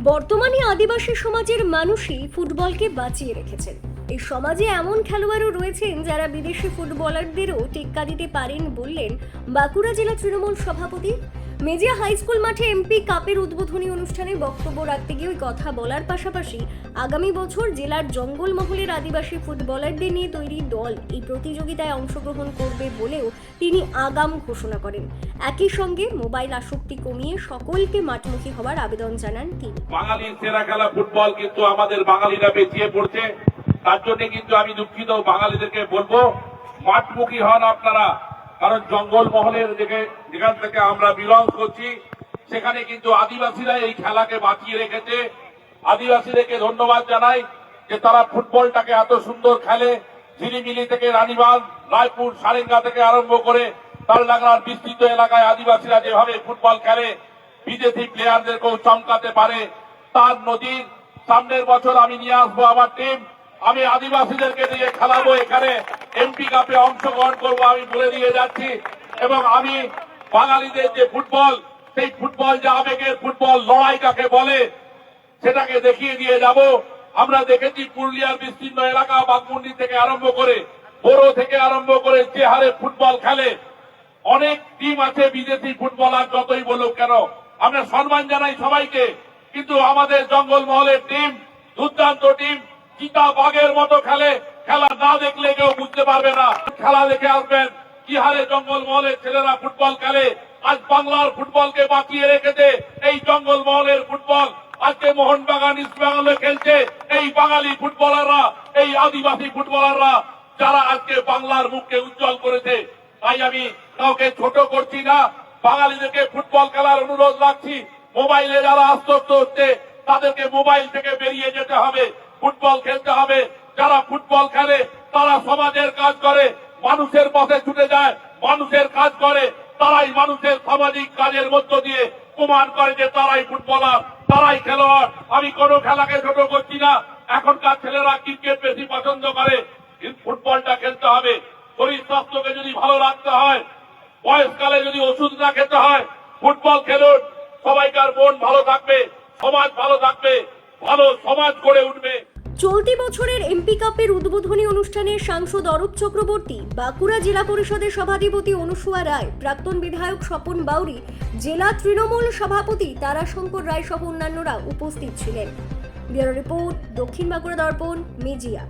বর্তমানে আদিবাসী সমাজের মানুষই ফুটবলকে বাঁচিয়ে রেখেছেন। এই সমাজে এমন খেলোয়াড়ও রয়েছেন যারা বিদেশি ফুটবলারদেরও টেক্কা দিতে পারেন বললেন বাঁকুড়া জেলা তৃণমূল সভাপতি মেজিয়া হাই স্কুল মাঠে এমপি কাপের উদ্বোধনী অনুষ্ঠানে বক্তব্য রাখতে গিয়ে ওই কথা বলার পাশাপাশি আগামী বছর জেলার জঙ্গলমহলের আদিবাসী ফুটবলারদের নিয়ে তৈরি দল এই প্রতিযোগিতায় অংশগ্রহণ করবে বলেও তিনি আগাম ঘোষণা করেন। একই সঙ্গে মোবাইল আসক্তি কমিয়ে সকলকে মাঠমুখী হওয়ার আবেদন জানান তিনি। বাঙালির সেরা খেলা ফুটবল কিন্তু আমাদের বাঙালিরা বেঁচিয়ে পড়ছে। তার জন্য কিন্তু আমি দুঃখিত, বাঙালিদেরকে বলব, মাঠমুখী হন আপনারা। কারণ জঙ্গল মহলের যেখান থেকে আমরা বিলং করছি, সেখানে কিন্তু আদিবাসীরা এই খেলাকে বাঁচিয়ে রেখেছে। আদিবাসীদেরকে ধন্যবাদ জানাই যে তারা ফুটবলটাকে এত সুন্দর খেলে। ঝিলিমিলি থেকে রানীবাগ রায়পুর, সারেঙ্গা থেকে আরম্ভ করে তার তালডাংরার বিস্তৃত এলাকায় আদিবাসীরা যেভাবে ফুটবল খেলে, বিদেশি প্লেয়ারদেরকেও চমকাতে পারে তার নদীর। সামনের বছর আমি নিয়ে আসব আমার টিম আমি আদিবাসীদেরকে দিয়ে খেলাবো এখানে। এমপি কাপে অংশগ্রহণ করব আমি বলে দিয়ে যাচ্ছি। এবং আমি বাঙালিদের যে ফুটবল, সেই ফুটবল যে আবেগের ফুটবল লড়াই কাকে বলে, সেটাকে দেখিয়ে দিয়ে যাব। আমরা দেখেছি পুরুলিয়ার বিস্তীর্ণ এলাকা বাগমুন্ডি থেকে আরম্ভ করে, বড় থেকে আরম্ভ করে যে হারে ফুটবল খেলে, অনেক টিম আছে বিদেশি ফুটবলার, যতই বলুক কেন। আমরা সম্মান জানাই সবাইকে, কিন্তু আমাদের জঙ্গল মহলের টিম দুর্দান্ত টিম চিতা বাঘের মতো খেলে খেলা না দেখলে কেউ বুঝতে পারবে না। খেলা দেখে আসবেন, কি হারে জঙ্গল মহলের ছেলেরা ফুটবল খেলে। আজ বাংলার ফুটবলকে বাঁচিয়ে রেখেছে এই জঙ্গল মহলের ফুটবল। আজকে মোহনবাগান ইস্ট বেঙ্গলে খেলছে এই বাঙালি ফুটবলাররা, এই আদিবাসী ফুটবলাররা, যারা আজকে বাংলার মুখকে উজ্জ্বল করেছে। তাই আমি কাউকে ছোট করছি না, বাঙালিদেরকে ফুটবল খেলার অনুরোধ রাখছি। মোবাইলে যারা আশ্বস্ত হচ্ছে, তাদেরকে মোবাইল থেকে বেরিয়ে যেতে হবে, ফুটবল খেলতে হবে। যারা ফুটবল খেলে, তারা সমাজের কাজ করে, মানুষের পথে ছুটে যায়, মানুষের কাজ করে, তারাই মানুষের সামাজিক কাজের মধ্য দিয়ে প্রমাণ করে যে তারাই ফুটবলার, তারাই খেলোয়াড়। আমি কোনো খেলাকে ছোট করছি না। এখনকার ছেলেরা ক্রিকেট বেশি পছন্দ করে। ফুটবলটা খেলতে হবে। শরীর স্বাস্থ্যকে যদি ভালো রাখতে হয়, বয়সকালে যদি ওষুধ না খেতে হয়, ফুটবল খেলুন। সবাইকার মন ভালো থাকবে, সমাজ ভালো থাকবে, ভালো সমাজ গড়ে উঠবে। চলতি বছরের এমপি কাপের উদ্বোধনী অনুষ্ঠানে সাংসদ অরূপ চক্রবর্তী, বাঁকুড়া জেলা পরিষদের সভাধিপতি অনুসুয়া রায়, প্রাক্তন বিধায়ক স্বপন বাউরি, জেলা তৃণমূল সভাপতি তারাশঙ্কর রায় সহ অন্যান্যরা উপস্থিত ছিলেন। ব্যুরো রিপোর্ট, দক্ষিণ বাঁকুড়া দর্পণ মেজিয়া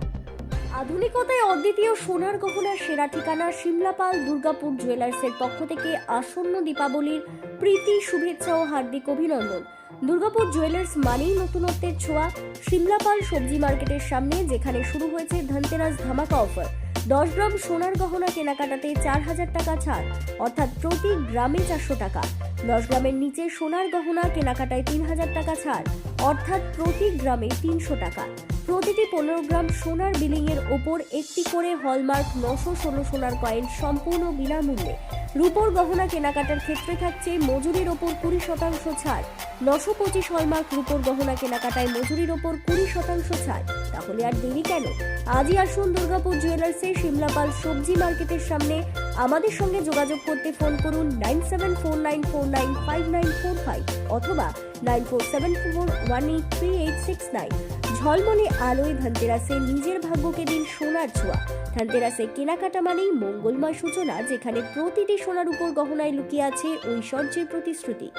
আধুনিকতায় অদ্বিতীয় সোনার গহনার সেরা ঠিকানা সিমলাপাল দুর্গাপুর জুয়েলার্সের পক্ষ থেকে আসন্ন দীপাবলির প্রীতি, শুভেচ্ছা ও হার্দিক অভিনন্দন। দুর্গাপুর জুয়েলার্স মানেই নতুনত্বের ছোঁয়া। সিমলাপাল সবজি মার্কেটের সামনে যেখানে শুরু হয়েছে ধনতেরাস ধামাকা অফার। দশ গ্রাম সোনার গহনা কেনাকাটাতে চার হাজার টাকা ছাড়, অর্থাৎ প্রতি গ্রামে চারশো টাকা। দশ গ্রামের নিচে সোনার গহনা কেনাকাটায় তিন হাজার টাকা ছাড়, অর্থাৎ প্রতি গ্রামে তিনশো টাকা। প্রতিটি পনেরো গ্রাম সোনার বিলিং এর ওপর একটি করে হলমার্ক নশো ষোলো সোনার কয়েন সম্পূর্ণ বিনামূল্যে। রূপোর গহনা কেনাকাটার ক্ষেত্রে থাকছে মজুরির ওপর কুড়ি শতাংশ ছাড়। নশো পঁচিশ হলমার্ক রূপোর গহনা কেনাকাটায় মজুরির ওপর কুড়ি শতাংশ ছাড়। তাহলে আর দেরি কেন? আজই আসুন দুর্গাপুর জুয়েলার্সে সিমলাপাল সবজি মার্কেটের সামনে। আমাদের সঙ্গে যোগাযোগ করতে ফোন করুন nine seven four nine four nine five nine four five অথবা nine four seven four one eight three eight six nine. ঝলমলে আলোয় ধনতেরাসে নিজের ভাগ্যকে দিন সোনার ছোঁয়া। ধনতেরাসে কেনাকাটা মানেই মঙ্গলময় সূচনা, যেখানে প্রতিটি সোনার উপর গহনায় লুকিয়ে আছে ঐশ্বর্যের প্রতিশ্রুতি।